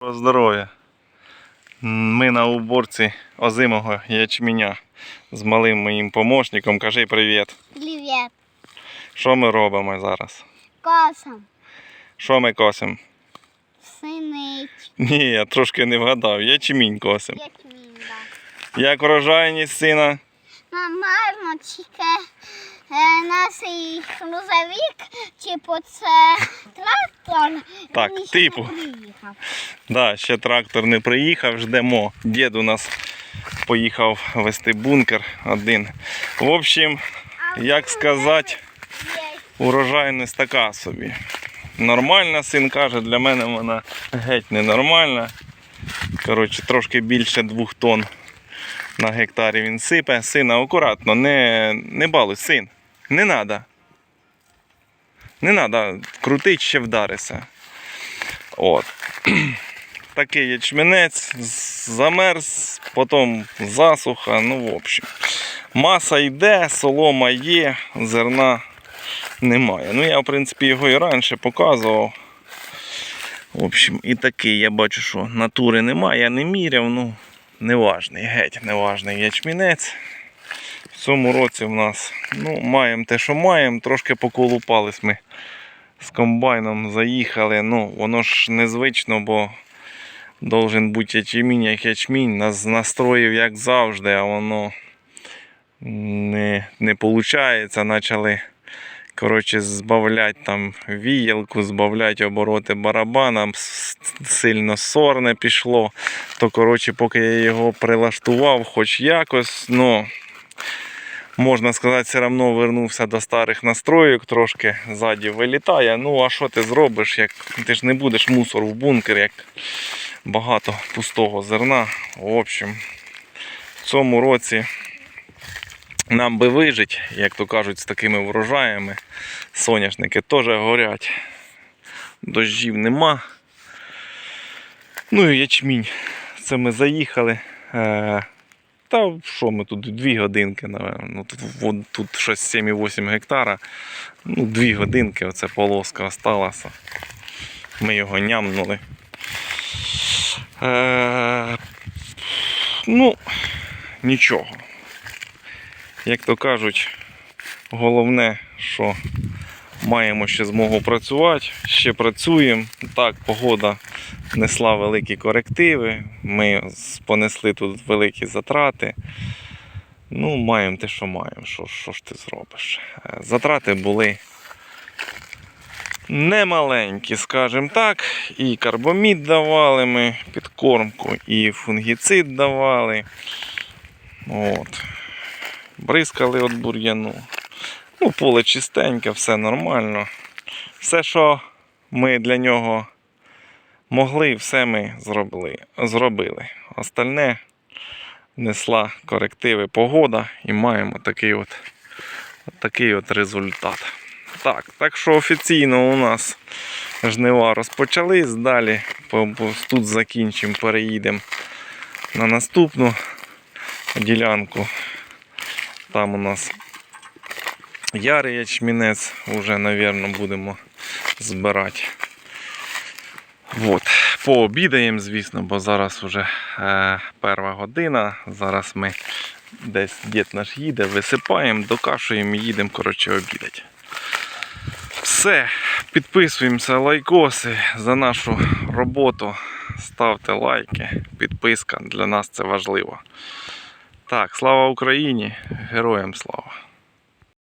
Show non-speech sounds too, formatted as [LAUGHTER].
Здоров'я. Ми на уборці озимого ячменя з малим моїм помощником. Кажи привіт. Привет. Що ми робимо зараз? Косом. Що ми косимо? Синич. Ні, я трошки не вгадав. Ячмінь косимо. Як він, да. Як врожайність сина? Нормально, тільки наш і грузовик, типу це трактор. Так, він ще типу. не приїхав. Да, ще трактор не приїхав, ждемо. Дід у нас поїхав вести бункер один. В общем, А як сказати, є урожайність така собі. Нормальна, син каже, для мене вона геть ненормальна. Коротше, трошки більше двох тонн на гектарі він сипе. Сина, акуратно, не, не балуй, син. Не треба. Не треба, крутить ще вдарися. От. [CLEARS THROAT] Такий ячменець, замерз, потім засуха, ну в общем. Маса йде, солома є, зерна немає. Ну я в принципі його і раніше показував. В общем, і такий, я бачу, що натури немає, я не міряв, ну неважний, геть неважний ячмінець. В цьому році в нас ну, маємо те, що маємо, трошки поколупались ми з комбайном, заїхали. Ну, воно ж незвично, бо должен бути ячмінь, як ячмінь. Нас настроїв як завжди, а воно не, не виходить. Почали коротше, збавляти там віялку, збавляти обороти барабана, сильно сорне пішло. То, коротше, поки я його прилаштував, хоч якось, ну, можна сказати, все одно вернувся до старих настроїк, трошки ззаді вилітає. Ну, а що ти зробиш? Як ти ж не будеш мусор в бункер, як багато пустого зерна. В общем, в цьому році нам би вижить, як то кажуть, з такими врожаями. Соняшники теж горять. Дощів нема. Ну і ячмінь. Це ми заїхали. Та що ми тут? Дві годинки, напевно. Ну, тут, тут щось 7,8 гектара. Ну, дві годинки, оце полоска осталася. Ми його нямнули. Е, ну, нічого як то кажуть, головне, що маємо ще змогу працювати, ще працюємо. Так, погода несла великі корективи, ми понесли тут великі затрати. Ну, маємо те, що маємо. Що, що ж ти зробиш? Е, Затрати були немаленькі, скажімо так. І карбомід давали ми підкормку, і фунгіцид давали. От бризкали від бур'яну. Ну, поле чистеньке, все нормально. Все, що ми для нього могли, все ми зробили. зробили. Остальне несла корективи погода і маємо такий от, такий от результат. Так, так що офіційно у нас жнива розпочались. Далі тут закінчимо, переїдемо на наступну ділянку. Там у нас ярий ячмінець, вже, мабуть, будемо збирати. От. Пообідаємо, звісно, бо зараз вже е, перша година. Зараз ми десь дід наш їде, висипаємо, докашуємо і їдемо коротше, обідати. Все, підписуємося, лайкоси за нашу роботу. Ставте лайки, підписка. Для нас це важливо. Так, слава Україні! Героям слава!